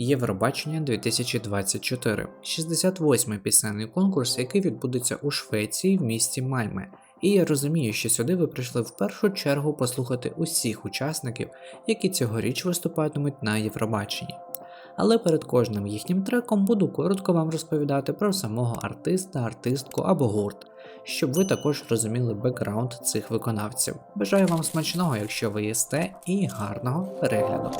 Євробачення 2024 68-й пісенний конкурс, який відбудеться у Швеції в місті Мальме. І я розумію, що сюди ви прийшли в першу чергу послухати усіх учасників, які цьогоріч виступатимуть на Євробаченні. Але перед кожним їхнім треком буду коротко вам розповідати про самого артиста, артистку або гурт, щоб ви також розуміли бекграунд цих виконавців. Бажаю вам смачного, якщо ви їсте, і гарного перегляду.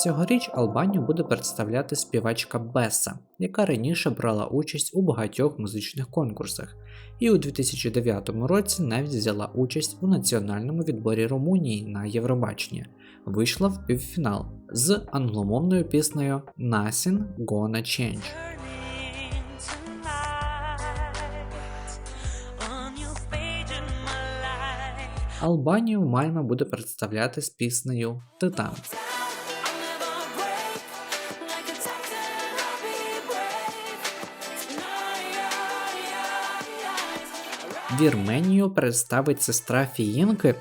Цьогоріч Албанію буде представляти співачка Беса, яка раніше брала участь у багатьох музичних конкурсах, і у 2009 році навіть взяла участь у національному відборі Румунії на Євробачення, вийшла в півфінал з англомовною піснею Nothing Gonna Change. Албанію Мальма буде представляти з піснею Титан. Вірменію представить сестра Фіїнки.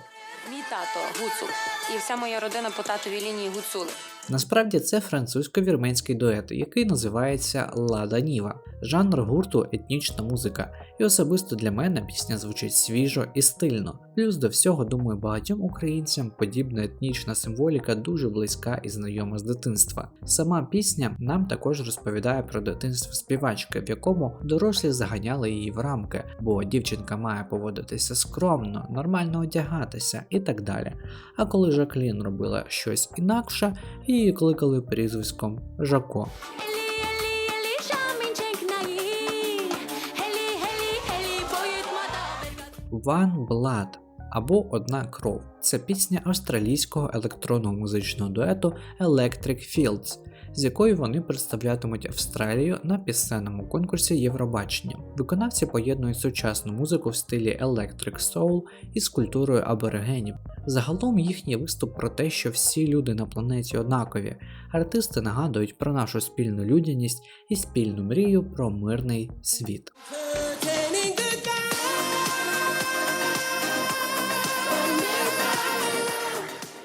Мій тато гуцул, і вся моя родина по татовій лінії гуцули. Насправді це французько-вірменський дует, який називається Лада Ніва, жанр гурту етнічна музика, і особисто для мене пісня звучить свіжо і стильно. Плюс до всього, думаю, багатьом українцям подібна етнічна символіка дуже близька і знайома з дитинства. Сама пісня нам також розповідає про дитинство співачки, в якому дорослі заганяли її в рамки, бо дівчинка має поводитися скромно, нормально одягатися і так далі. А коли Жаклін робила щось інакше, її кликали прізвиськом Жако. One Blood або Одна кров це пісня австралійського електронного музичного дуету Electric Fields, з якою вони представлятимуть Австралію на пісенному конкурсі Євробачення. Виконавці поєднують сучасну музику в стилі Electric Soul із культурою аборигенів. Загалом їхній виступ про те, що всі люди на планеті однакові. Артисти нагадують про нашу спільну людяність і спільну мрію про мирний світ.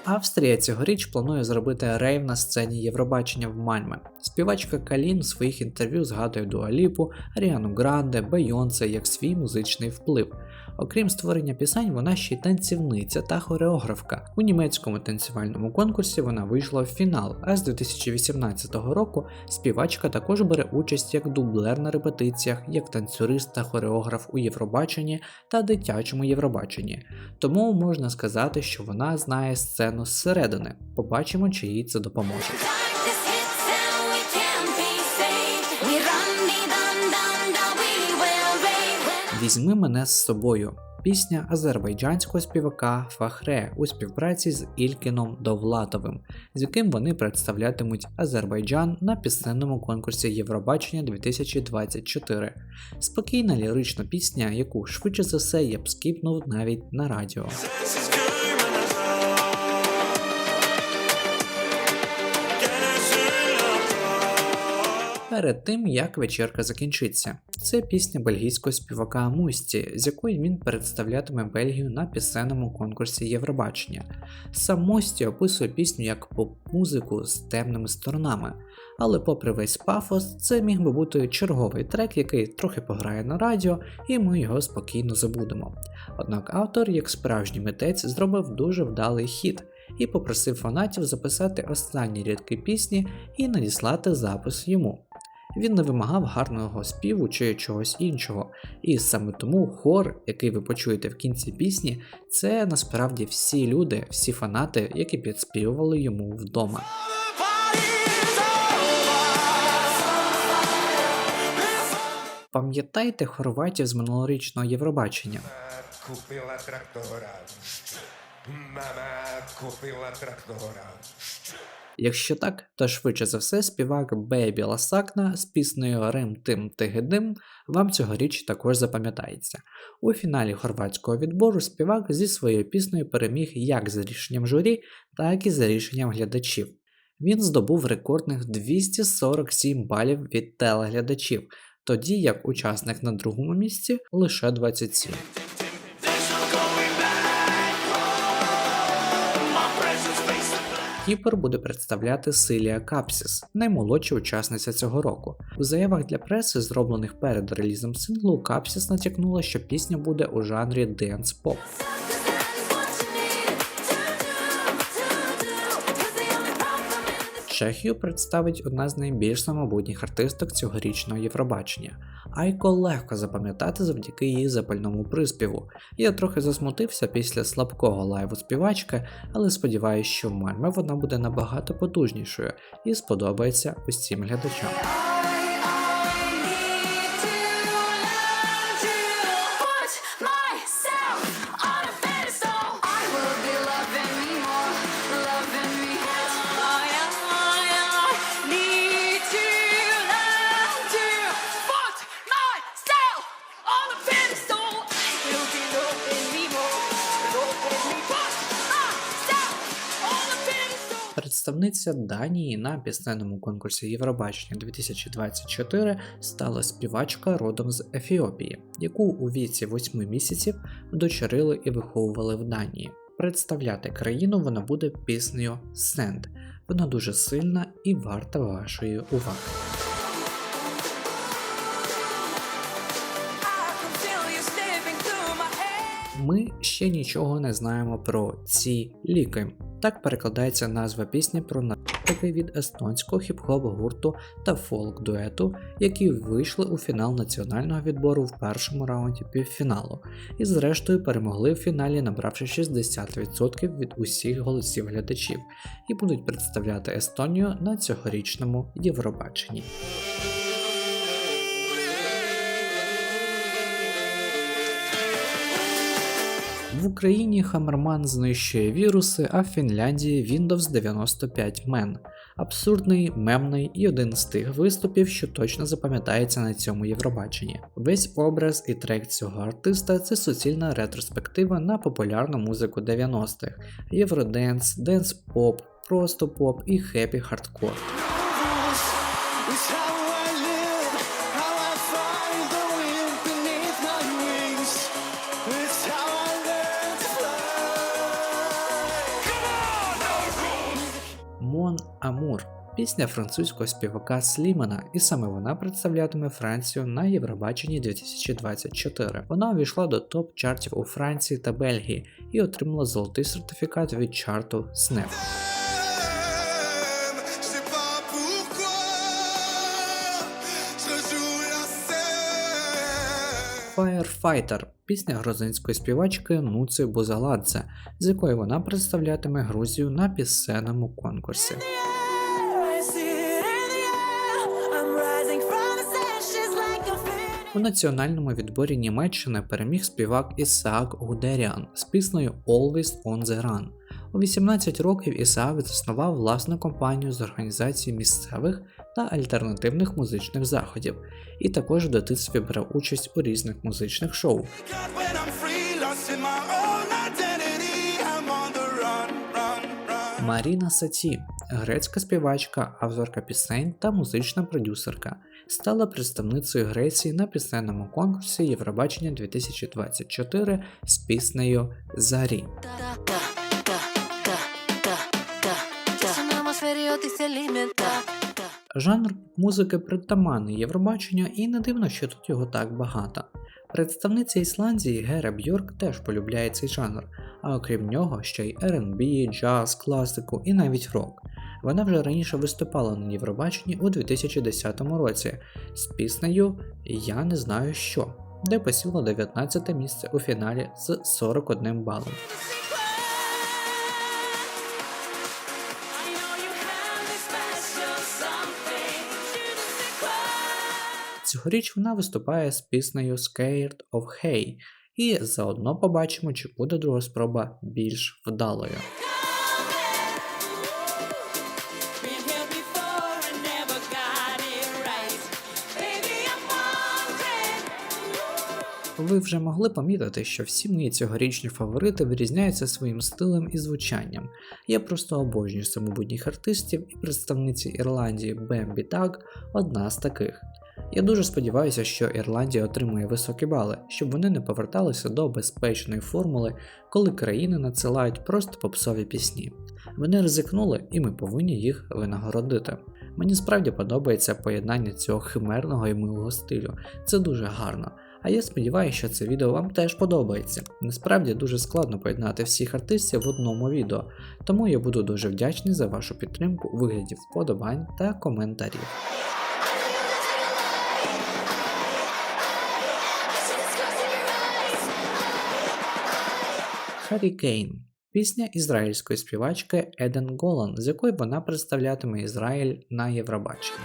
Австрія цьогоріч планує зробити рейв на сцені Євробачення в Мальме. Співачка Калін в своїх інтерв'ю згадує Дуаліпу, Аріану Гранде, Бейонсе як свій музичний вплив. Окрім створення пісень, вона ще й танцівниця та хореографка. У німецькому танцювальному конкурсі вона вийшла в фінал, а з 2018 року співачка також бере участь як дублер на репетиціях, як танцюрист та хореограф у Євробаченні та дитячому Євробаченні. Тому можна сказати, що вона знає сцену зсередини. Побачимо, чи їй це допоможе. Візьми мене з собою. Пісня азербайджанського співака Фахре у співпраці з Ількіном Довлатовим, з яким вони представлятимуть Азербайджан на пісенному конкурсі Євробачення 2024. Спокійна лірична пісня, яку швидше за все я б скіпнув навіть на радіо. Перед тим як вечірка закінчиться, це пісня бельгійського співака Мусті, з якою він представлятиме Бельгію на пісенному конкурсі Євробачення. Сам Мусті описує пісню як поп-музику з темними сторонами, але, попри весь пафос, це міг би бути черговий трек, який трохи пограє на радіо, і ми його спокійно забудемо. Однак автор, як справжній митець, зробив дуже вдалий хід. І попросив фанатів записати останні рядки пісні і надіслати запис йому. Він не вимагав гарного співу чи чогось іншого, і саме тому хор, який ви почуєте в кінці пісні, це насправді всі люди, всі фанати, які підспівували йому вдома. Пам'ятаєте хорватів з минулорічного Євробачення? Купила трактора. Мама купила трактора. Якщо так, то швидше за все співак Бебі Ласакна з піснею Рим Тим Тигидим вам цьогоріч також запам'ятається. У фіналі хорватського відбору співак зі своєю піснею переміг як за рішенням журі, так і за рішенням глядачів. Він здобув рекордних 247 балів від телеглядачів, тоді як учасник на другому місці лише 27. Кіпр буде представляти Силія Капсіс, наймолодша учасниця цього року. У заявах для преси, зроблених перед релізом синглу, Капсіс натякнула, що пісня буде у жанрі Dance Чехію представить одна з найбільш самобутніх артисток цьогорічного Євробачення. Айко легко запам'ятати завдяки її запальному приспіву. Я трохи засмутився після слабкого лайву співачки, але сподіваюся, що в Мальме вона буде набагато потужнішою і сподобається усім глядачам. Представниця Данії на пісненому конкурсі Євробачення 2024 стала співачка родом з Ефіопії, яку у віці 8 місяців дочерили і виховували в Данії. Представляти країну вона буде піснею Сенд. Вона дуже сильна і варта вашої уваги. Ми ще нічого не знаємо про ці ліки. Так перекладається назва пісні про наркотики від естонського хіп-хоп гурту та фолк-дуету, які вийшли у фінал національного відбору в першому раунді півфіналу, і зрештою перемогли в фіналі, набравши 60% від усіх голосів глядачів, і будуть представляти Естонію на цьогорічному Євробаченні. В Україні Хамерман знищує віруси, а в Фінляндії Windows 95 Men. Абсурдний, мемний і один з тих виступів, що точно запам'ятається на цьому Євробаченні. Весь образ і трек цього артиста це суцільна ретроспектива на популярну музику 90-х: Євроденс, денс поп, просто поп і хеппі хардкор. Пісня французького співака Слімана, і саме вона представлятиме Францію на Євробаченні 2024. Вона увійшла до топ-чартів у Франції та Бельгії і отримала золотий сертифікат від чарту scène. Firefighter пісня грузинської співачки Нуци Бузаладзе, з якою вона представлятиме Грузію на пісенному конкурсі. У національному відборі Німеччини переміг співак Ісаак Гудеріан з піснею Always on the Run. У 18 років Ісаак заснував власну компанію з організації місцевих та альтернативних музичних заходів, і також в дитинстві брав участь у різних музичних шоу. Маріна Саті, грецька співачка, авторка пісень та музична продюсерка, стала представницею Греції на пісенному конкурсі Євробачення 2024 з піснею Зарі. Жанр музики притаманний Євробачення, і не дивно, що тут його так багато. Представниця Ісландії Гера Бьорк теж полюбляє цей жанр, а окрім нього ще й R&B, джаз, класику і навіть рок. Вона вже раніше виступала на Євробаченні у 2010 році з піснею Я не знаю що, де посіла 19 місце у фіналі з 41 балом. Цьогоріч вона виступає з піснею Scared of Hay, і заодно побачимо, чи буде друга спроба більш вдалою. Ви вже могли помітити, що всі мої цьогорічні фаворити вирізняються своїм стилем і звучанням. Я просто обожнюю самобутніх артистів, і представниці Ірландії Бембі Так одна з таких. Я дуже сподіваюся, що Ірландія отримує високі бали, щоб вони не поверталися до безпечної формули, коли країни надсилають просто попсові пісні. Вони ризикнули, і ми повинні їх винагородити. Мені справді подобається поєднання цього химерного і милого стилю. Це дуже гарно. А я сподіваюся, що це відео вам теж подобається. Насправді дуже складно поєднати всіх артистів в одному відео, тому я буду дуже вдячний за вашу підтримку у вигляді вподобань та коментарів. Харі Кейн пісня ізраїльської співачки Еден Голан, з якою вона представлятиме Ізраїль на Євробаченні.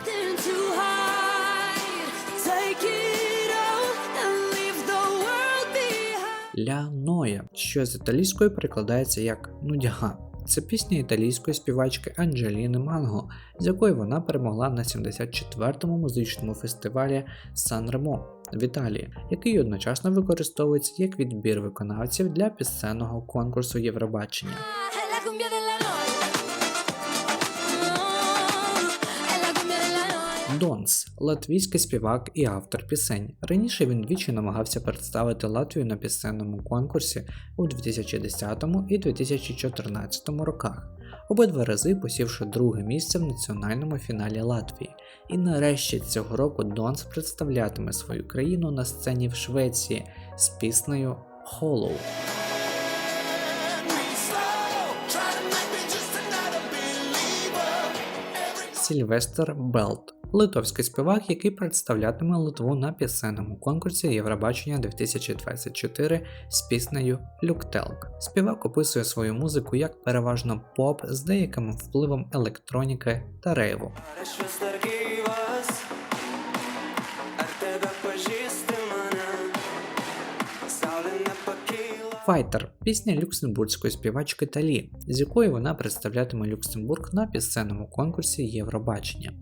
Ля Ноя, що з італійської перекладається як нудяга. Це пісня італійської співачки Анджеліни Манго, з якою вона перемогла на 74-му музичному фестивалі Сан Ремо в Італії, який одночасно використовується як відбір виконавців для пісенного конкурсу Євробачення. Донс латвійський співак і автор пісень. Раніше він двічі намагався представити Латвію на пісенному конкурсі у 2010 і 2014 роках, обидва рази посівши друге місце в національному фіналі Латвії. І нарешті цього року Донс представлятиме свою країну на сцені в Швеції з піснею Hollow. Сільвестр Белт, литовський співак, який представлятиме Литву на пісенному конкурсі Євробачення 2024 з піснею Люктелк. Співак описує свою музику як переважно поп з деяким впливом електроніки та рейву. Файтер пісня люксембурзької співачки Талі, з якої вона представлятиме Люксембург на пісенному конкурсі Євробачення.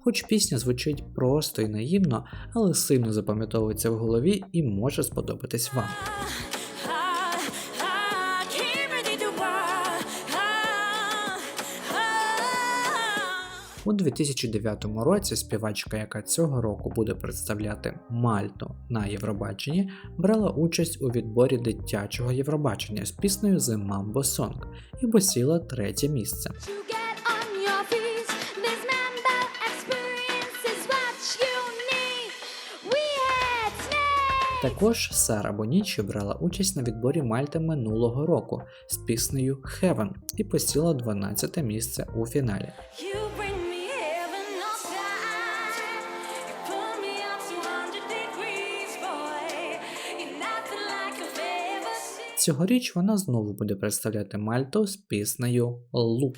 Хоч пісня звучить просто і наївно, але сильно запам'ятовується в голові і може сподобатись вам. У 2009 році співачка, яка цього року буде представляти Мальту на Євробаченні, брала участь у відборі дитячого Євробачення з піснею The Mambo Song і посіла третє місце. Також Сара Бонічі брала участь на відборі Мальти минулого року з піснею Heaven і посіла 12 місце у фіналі. Цьогоріч вона знову буде представляти Мальту з піснею back,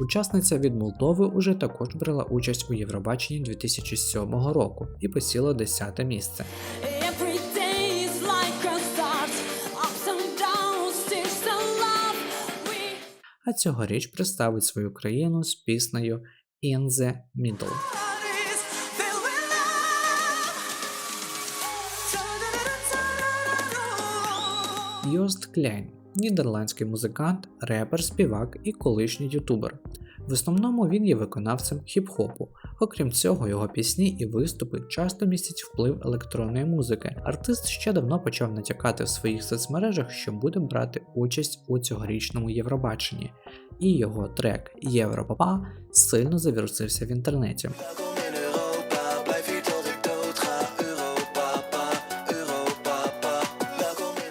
Учасниця від Молдови уже також брала участь у Євробаченні 2007 року і посіла 10 місце. А цьогоріч представить свою країну з піснею In the Middle. Йост Кляйн нідерландський музикант, репер, співак і колишній ютубер. В основному він є виконавцем хіп-хопу. Окрім цього, його пісні і виступи часто містять вплив електронної музики. Артист ще давно почав натякати в своїх соцмережах, що буде брати участь у цьогорічному Євробаченні, і його трек Європа сильно завірусився в інтернеті.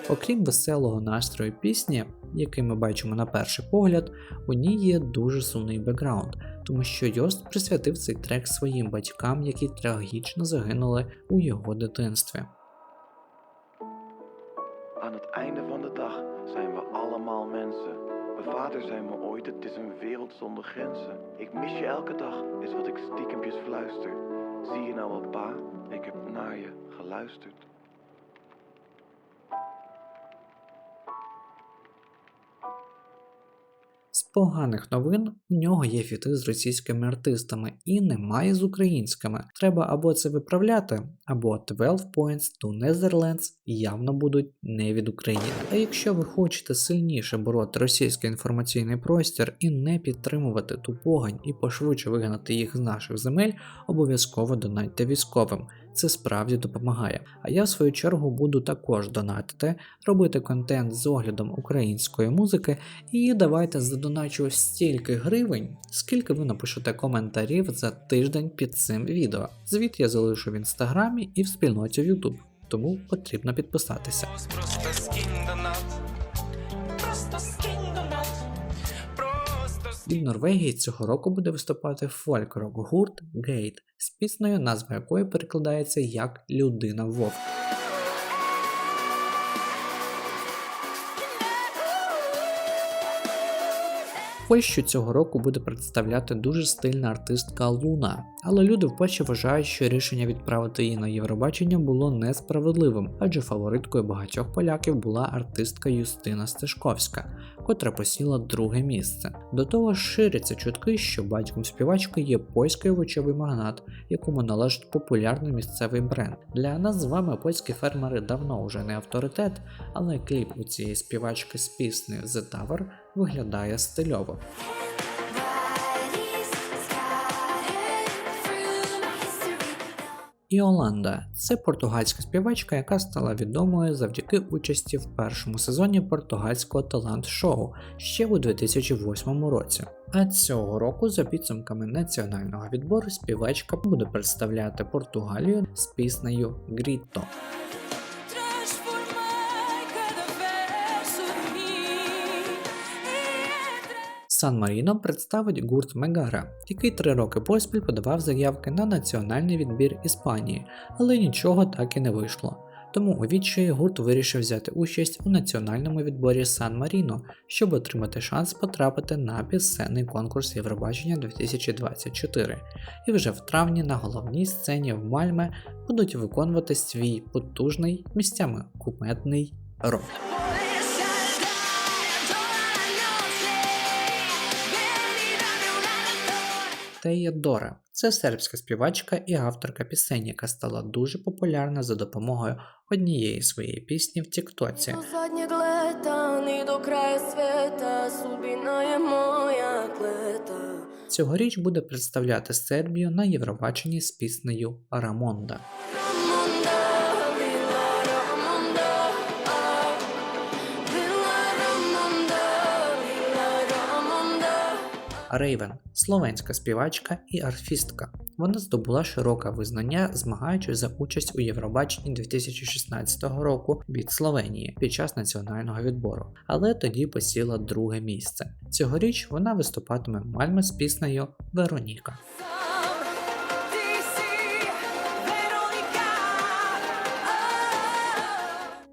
Окрім веселого настрою пісні, який ми бачимо на перший погляд, у ній є дуже сумний бекграунд, тому що Йост присвятив цей трек своїм батькам, які трагічно загинули у його дитинстві. Aan het einde van de dag zijn we allemaal mensen. Mijn vader zei me ooit, het is een wereld zonder grenzen. Ik mis je elke dag, is wat ik stiekempjes fluister. Zie je nou wel pa, ik heb naar je geluisterd. Поганих новин у нього є фіти з російськими артистами і немає з українськими. Треба або це виправляти, або 12 Points to Netherlands явно будуть не від України. А якщо ви хочете сильніше бороти російський інформаційний простір і не підтримувати ту погань і пошвидше вигнати їх з наших земель, обов'язково донатьте військовим. Це справді допомагає. А я в свою чергу буду також донатити, робити контент з оглядом української музики і давайте задоначу стільки гривень, скільки ви напишете коментарів за тиждень під цим відео. Звіт я залишу в інстаграмі і в спільноті в YouTube, тому потрібно підписатися. Просто скинь донат. Просто скинь Від Норвегії цього року буде виступати фольк-рок гурт Гейт з піснею, назва якої перекладається як Людина Вовк. Польщу цього року буде представляти дуже стильна артистка Луна, але люди вперше вважають, що рішення відправити її на Євробачення було несправедливим, адже фавориткою багатьох поляків була артистка Юстина Стешковська, котра посіла друге місце. До того ширяться чутки, що батьком співачки є польський овочевий магнат, якому належить популярний місцевий бренд. Для нас з вами польські фермери давно вже не авторитет, але кліп у цієї співачки з пісни The Tower виглядає стильово. Іоланда це португальська співачка, яка стала відомою завдяки участі в першому сезоні португальського талант-шоу ще у 2008 році. А цього року, за підсумками національного відбору, співачка буде представляти Португалію з піснею Гріто. Сан Маріно представить гурт Мегара, який три роки поспіль подавав заявки на національний відбір Іспанії, але нічого так і не вийшло. Тому у відчаї гурт вирішив взяти участь у національному відборі Сан Маріно, щоб отримати шанс потрапити на пісенний конкурс Євробачення 2024. І вже в травні на головній сцені в Мальме будуть виконувати свій потужний місцями куметний рок. Тея Дора це сербська співачка і авторка пісень, яка стала дуже популярна за допомогою однієї своєї пісні в Тіктоці. Цьогоріч буде представляти Сербію на Євробаченні з піснею Рамонда. Рейвен словенська співачка і арфістка. Вона здобула широке визнання, змагаючись за участь у Євробаченні 2016 року від Словенії під час національного відбору, але тоді посіла друге місце. Цьогоріч вона виступатиме в Мальме з піснею Вероніка.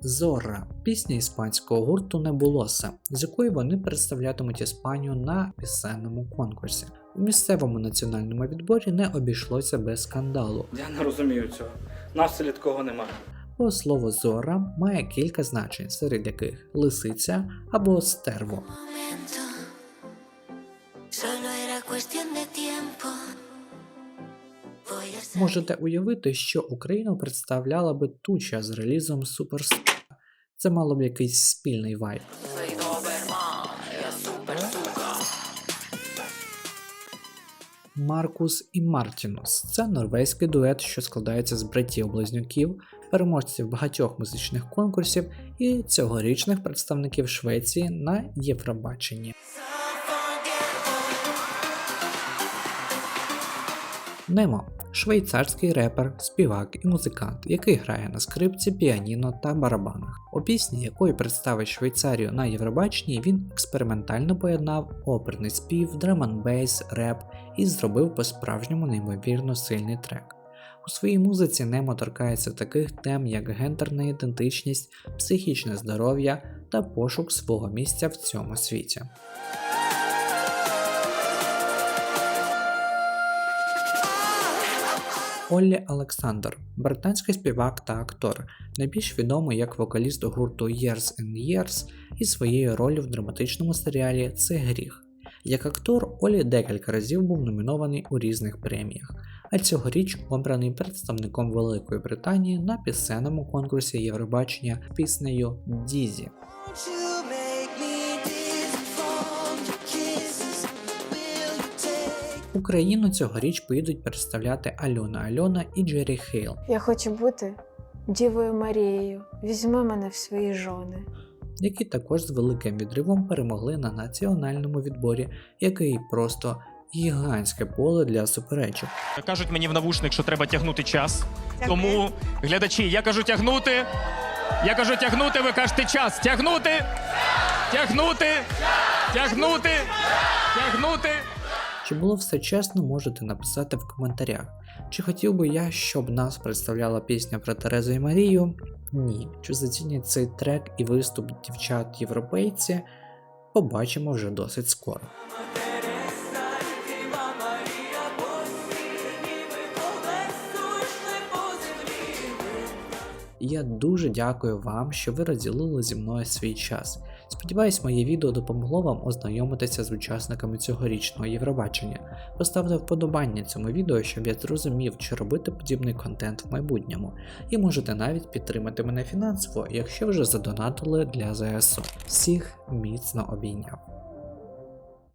Зорра пісня іспанського гурту Небулоса, з якою вони представлятимуть Іспанію на пісенному конкурсі. У місцевому національному відборі не обійшлося без скандалу, Я не розумію цього. На селі такого немає. бо слово зорра має кілька значень, серед яких лисиця або стерво. Можете уявити, що Україну представляла би туча з релізом Суперстар. Це мало б якийсь спільний вайб. Маркус і Мартінус це норвезький дует, що складається з братів-близнюків, переможців багатьох музичних конкурсів і цьогорічних представників Швеції на Євробаченні. Немо швейцарський репер, співак і музикант, який грає на скрипці, піаніно та барабанах. У пісні, якою представить Швейцарію на Євробаченні, він експериментально поєднав оперний спів, драманбейс, реп і зробив по-справжньому неймовірно сильний трек. У своїй музиці Немо торкається таких тем, як гендерна ідентичність, психічне здоров'я та пошук свого місця в цьому світі. Оллі Олександр, британський співак та актор, найбільш відомий як вокаліст гурту Years and Years і своєю ролью в драматичному серіалі Це гріх. Як актор Олі декілька разів був номінований у різних преміях, а цьогоріч обраний представником Великої Британії на пісенному конкурсі Євробачення піснею Дізі. Україну цьогоріч поїдуть представляти Альона Альона і Джері Хейл, Я хочу бути Дівою Марією. Візьми мене в свої жони. які також з великим відривом перемогли на національному відборі, який просто гігантське поле для суперечок. Кажуть мені в навушник, що треба тягнути час. Тому, глядачі, я кажу тягнути. Я кажу тягнути, ви кажете час. Тягнути! Тягнути! Тягнути! Тягнути! Чи було все чесно, можете написати в коментарях. Чи хотів би я, щоб нас представляла пісня про Терезу і Марію? Ні. Чи зацінять цей трек і виступ дівчат європейці? Побачимо вже досить скоро. Я дуже дякую вам, що ви розділили зі мною свій час. Сподіваюсь, моє відео допомогло вам ознайомитися з учасниками цьогорічного Євробачення. Поставте вподобання цьому відео, щоб я зрозумів, чи робити подібний контент в майбутньому, і можете навіть підтримати мене фінансово, якщо вже задонатили для ЗСУ. Всіх міцно обійняв.